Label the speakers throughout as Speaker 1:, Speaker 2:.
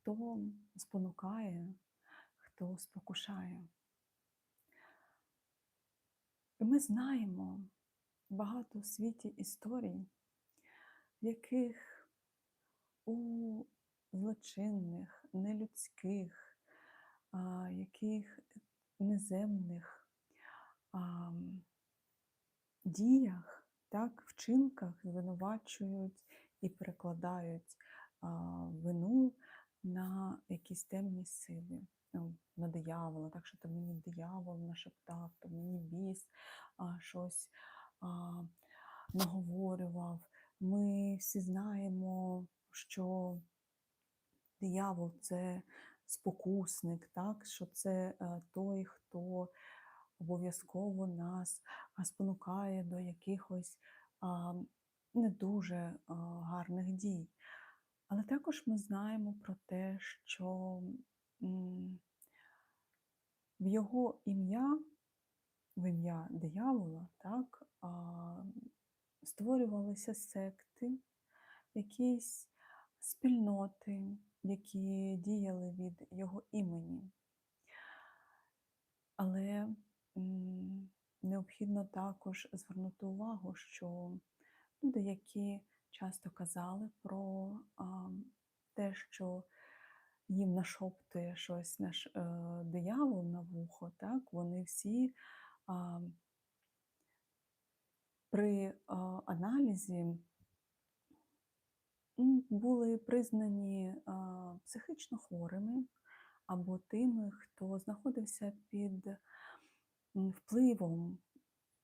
Speaker 1: хто спонукає, хто спокушає. І ми знаємо багато у світі історій, в яких у злочинних, нелюдських, а, яких неземних а, діях, так, вчинках звинувачують і перекладають а, вину на якісь темні сили, ну, на диявола, так що то мені диявол нашептав, то мені біс а, щось а, наговорював. Ми всі знаємо, що диявол це спокусник, так? що це е, той, хто обов'язково нас спонукає до якихось не дуже гарних дій. Але також ми знаємо про те, що в його ім'я, в ім'я диявола, так, створювалися секти, якісь спільноти, які діяли від його імені. Але необхідно також звернути увагу, що люди, які часто казали про а, те, що їм нашоптує щось наш е, диявол на вухо, так, вони всі а, при а, аналізі були признані а, психічно хворими або тими, хто знаходився під впливом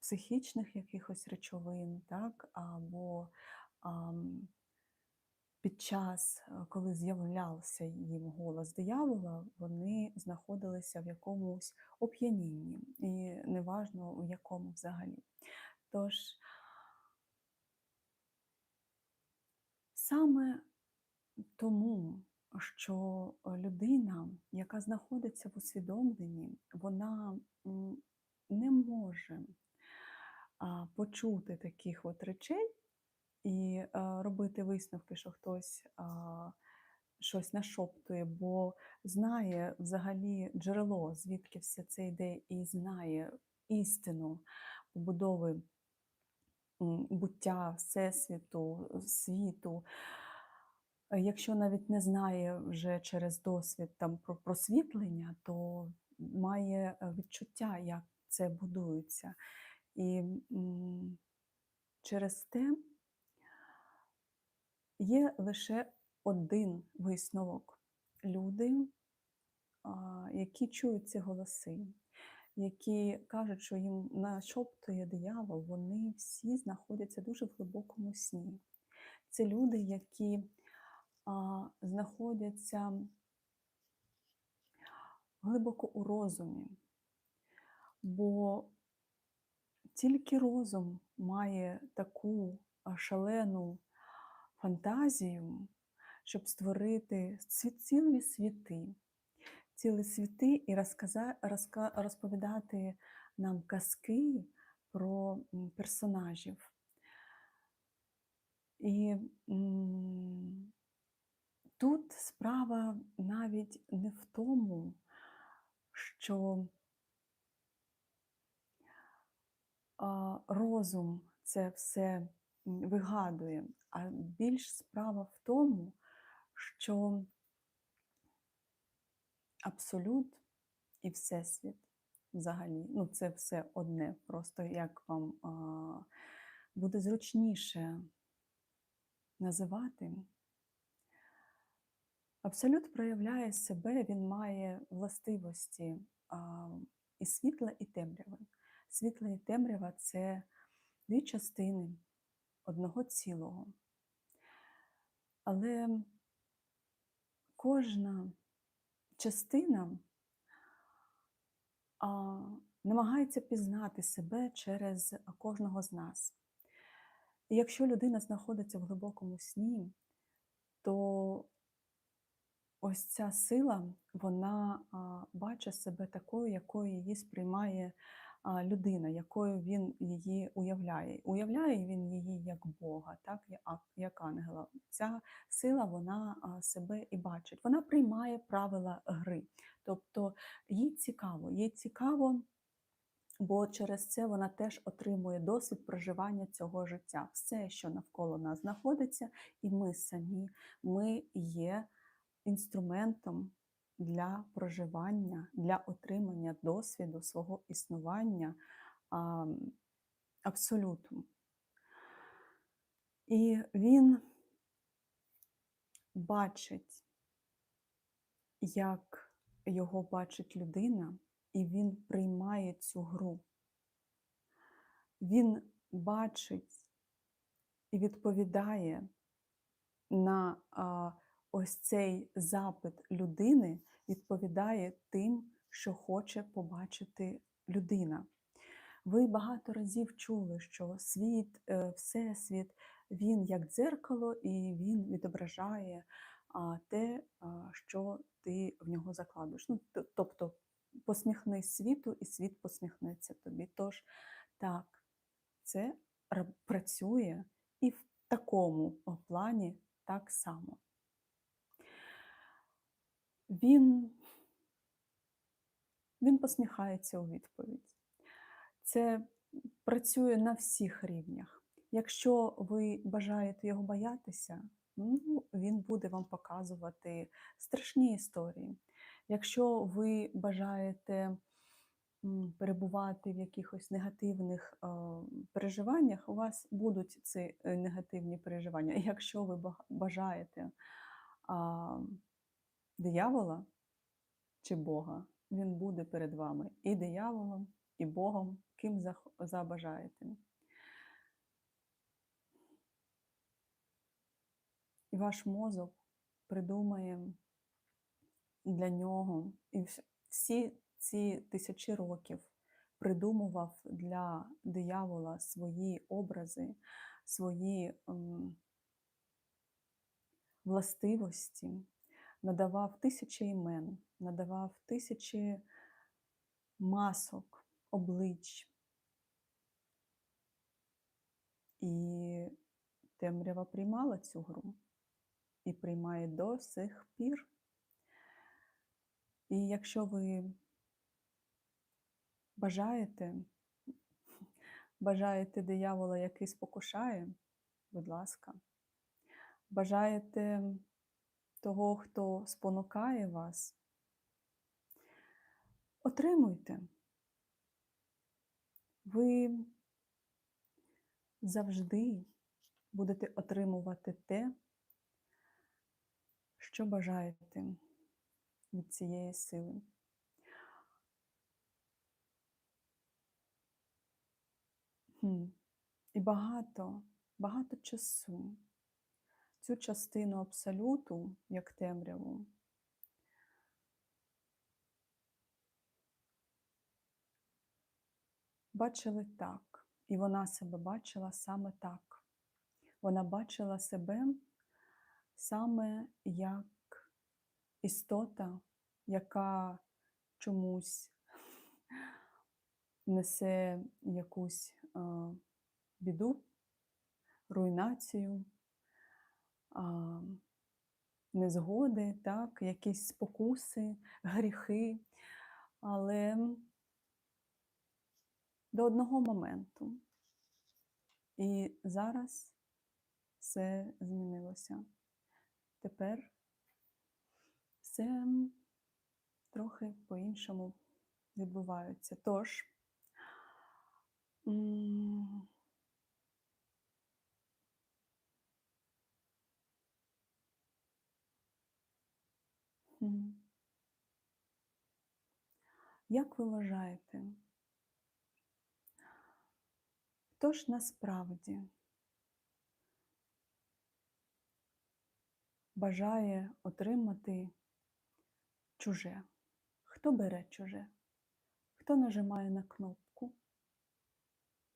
Speaker 1: психічних якихось речовин, так, або під час, е, коли з'являвся їм голос диявола, вони знаходилися в якомусь оп'янінні, і неважно у якому взагалі. Тож саме тому, що людина, яка знаходиться в усвідомленні, вона не може почути таких от речей і робити висновки, що хтось щось нашоптує, бо знає взагалі джерело, звідки все це йде, і знає істину побудови буття Всесвіту, світу. Якщо навіть не знає вже через досвід там про просвітлення, то має е, відчуття, як це будується. І через те є лише один висновок. Люди, які чують ці голоси, які кажуть, що їм нашоптує диявол, вони всі знаходяться дуже в глибокому сні. Це люди, які знаходяться глибоко у розумі, бо тільки розум має таку шалену фантазію, щоб створити ці- цілі світи, цілі світи і розповідати нам казки про персонажів. І тут справа навіть не в тому, що розум це все вигадує, а більш справа в тому, що абсолют і всесвіт взагалі, ну це все одне, просто як вам а, буде зручніше називати. Абсолют проявляє себе, він має властивості а, і світла, і темряви. Світла і темрява це дві частини одного цілого. Але кожна частина а, намагається пізнати себе через кожного з нас. І якщо людина знаходиться в глибокому сні, то ось ця сила, вона бачить себе такою, якою її сприймає людина, якою він її уявляє. Уявляє він її як Бога, так, як ангела. Ця сила вона себе і бачить. Вона приймає правила гри. Тобто їй цікаво, їй цікаво. Бо через це вона теж отримує досвід проживання цього життя. Все, що навколо нас знаходиться, і ми самі, ми є інструментом для проживання, для отримання досвіду свого існування а, абсолюту. І він бачить, як його бачить людина, і він приймає цю гру. Він бачить і відповідає на ось цей запит людини, відповідає тим, що хоче побачити людина. Ви багато разів чули, що світ, е, всесвіт, він як дзеркало, і він відображає те, що ти в нього закладуєш. Ну, тобто посміхнись світу, і світ посміхнеться тобі. Тож так, це працює і в такому плані так само. Він, він посміхається у відповідь. Це працює на всіх рівнях. Якщо ви бажаєте його боятися, ну, він буде вам показувати страшні історії. Якщо ви бажаєте перебувати в якихось негативних переживаннях, у вас будуть ці е, негативні переживання. Якщо ви ба- бажаєте диявола чи Бога, він буде перед вами і дияволом, і Богом, ким забажаєте. І ваш мозок придумає для нього, і всі ці тисячі років придумував для диявола свої образи, свої ем, властивості, надавав тисячі імен, надавав тисячі масок, облич. І темрява приймала цю гру і приймає до сих пір. І якщо ви бажаєте, бажаєте диявола, який спокушає, будь ласка, бажаєте того, хто спонукає вас, отримуйте. Ви завжди будете отримувати те, що бажаєте від цієї сили. І багато, багато часу цю частину абсолюту, як темряву, бачили так, і вона себе бачила саме так. Вона бачила себе саме як істота, яка чомусь несе якусь біду, руйнацію, незгоди, так, якісь спокуси, гріхи. Але до одного моменту. І зараз все змінилося. Тепер все трохи по-іншому відбувається. Тож, як ви вважаєте, хто ж насправді бажає отримати чуже? Хто бере чуже? Хто нажимає на кнопку?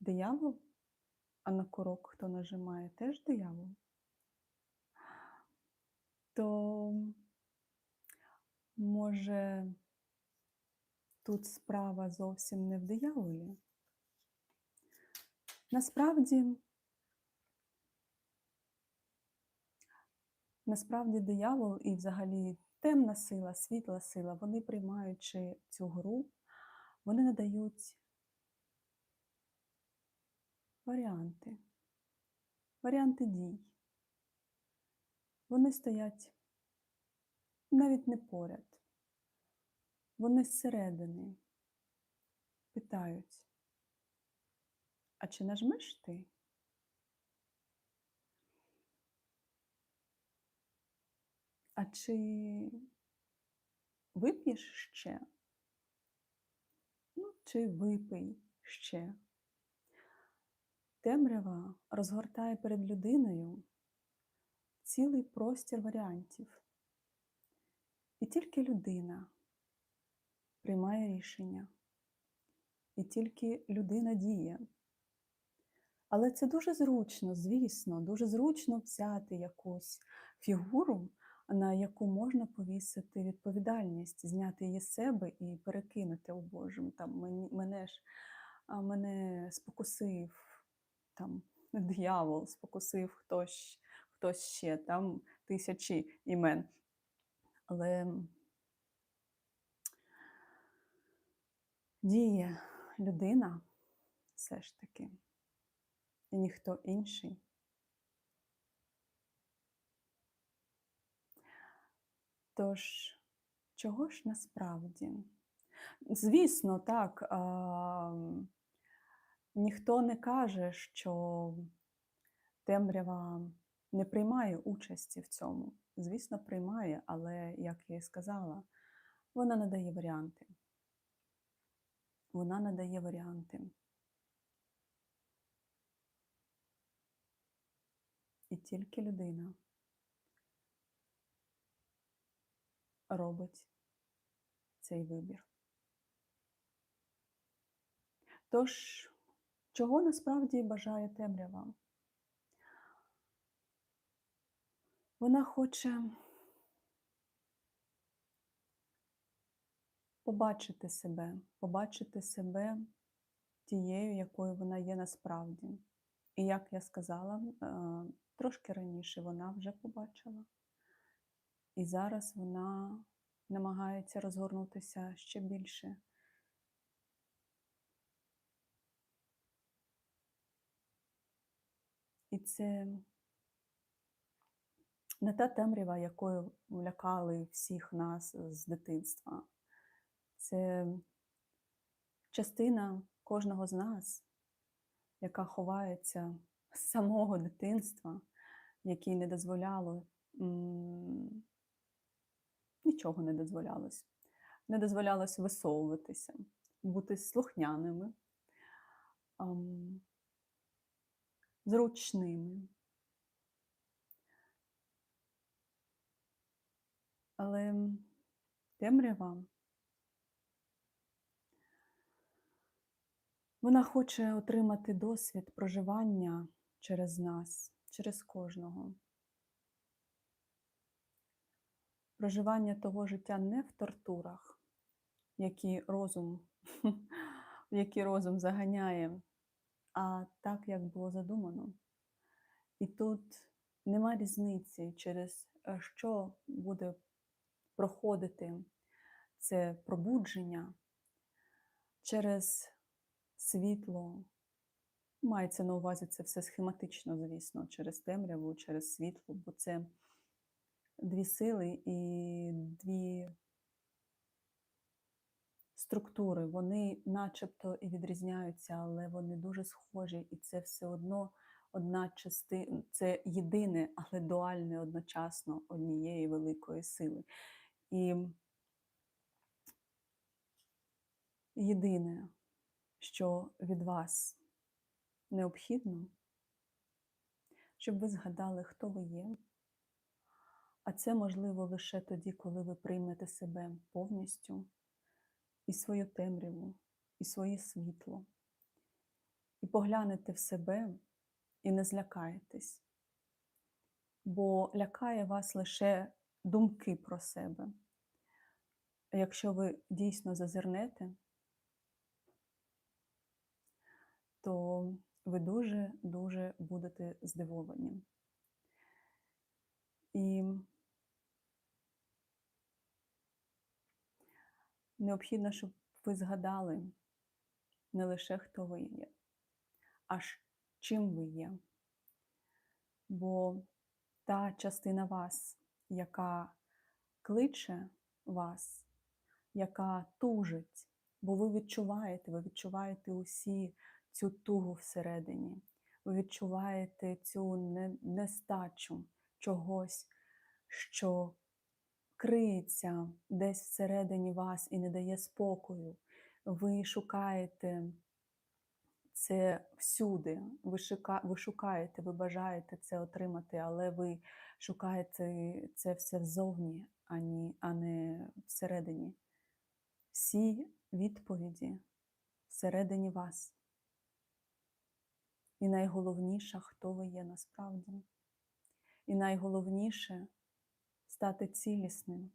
Speaker 1: Диявол? А на курок хто нажимає? Теж диявол? То може тут справа зовсім не в дияволі, Насправді, насправді диявол і взагалі темна сила, світла сила, вони приймаючи цю гру, вони надають варіанти, варіанти дій. Вони стоять навіть не поряд. Вони зсередини питають, а чи нажмеш ти? А чи вип'єш ще? Ну, чи випий ще? Темрява розгортає перед людиною цілий простір варіантів. І тільки людина приймає рішення, і тільки людина діє. Але це дуже зручно, звісно, дуже зручно взяти якусь фігуру, на яку можна повісити відповідальність, зняти її з себе і перекинути у Божому. Там мене ж мене спокусив там диявол, спокусив хтось, хтось ще, там тисячі імен. Але діє людина все ж таки, і ніхто інший. Тож, чого ж насправді? Звісно, так, а, ніхто не каже, що темрява не приймає участі в цьому. Звісно, приймає, але, як я і сказала, вона надає варіанти. Вона надає варіанти. І тільки людина робить цей вибір. Тож, чого насправді бажає темрява? Вона хоче побачити себе, побачити себе тією, якою вона є насправді. І як я сказала, е, трошки раніше вона вже побачила. І зараз вона намагається розгорнутися ще більше. І це не та темрява, якою лякали всіх нас з дитинства. Це частина кожного з нас, яка ховається з самого дитинства, якій не дозволяло нічого не дозволялось. Не дозволялось висовуватися, бути слухняними, зручними. Але темрява вона хоче отримати досвід проживання через нас, через кожного. Проживання того життя не в тортурах, які розум, які розум заганяє, а так, як було задумано. І тут нема різниці, через е, що буде проходити це пробудження через світло. Мається на увазі це все схематично, звісно, через темряву, через світло, бо це дві сили і дві структури. Вони начебто і відрізняються, але вони дуже схожі, і це все одно одна частина, це єдине, але дуальне одночасно однієї великої сили. І єдине, що від вас необхідно, щоб ви згадали, хто ви є. А це можливо лише тоді, коли ви приймете себе повністю і свою темряву, і своє світло, і поглянете в себе і не злякаєтесь, бо лякає вас лише думки про себе. Якщо ви дійсно зазирнете, то ви дуже-дуже будете здивовані. І необхідно, щоб ви згадали не лише хто ви є, а чим ви є. Бо та частина вас, яка кличе вас, яка тужить, бо ви відчуваєте, ви відчуваєте усі цю тугу всередині, ви відчуваєте цю нестачу чогось, що криється десь всередині вас і не дає спокою. Ви шукаєте це всюди. Ви, шука, ви шукаєте, ви бажаєте це отримати, але ви шукаєте це все взовні, а не всередині. Всі відповіді всередині вас. І найголовніше, хто ви є насправді. І найголовніше стати цілісним.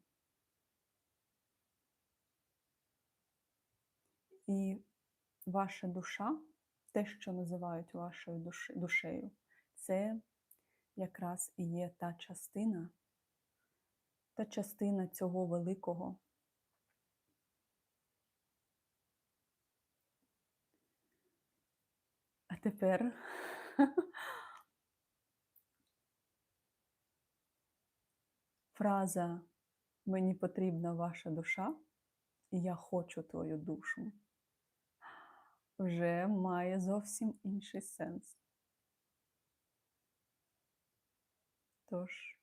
Speaker 1: І ваша душа, те, що називають вашою душ- душею, це якраз і є та частина, та частина цього великого. А тепер фраза Мені потрібна ваша душа, і я хочу твою душу вже має зовсім інший сенс. Тож,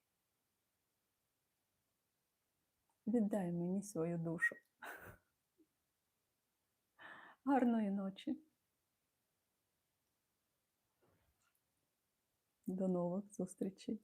Speaker 1: віддай мені свою душу. Гарної ночі. До нових зустрічей.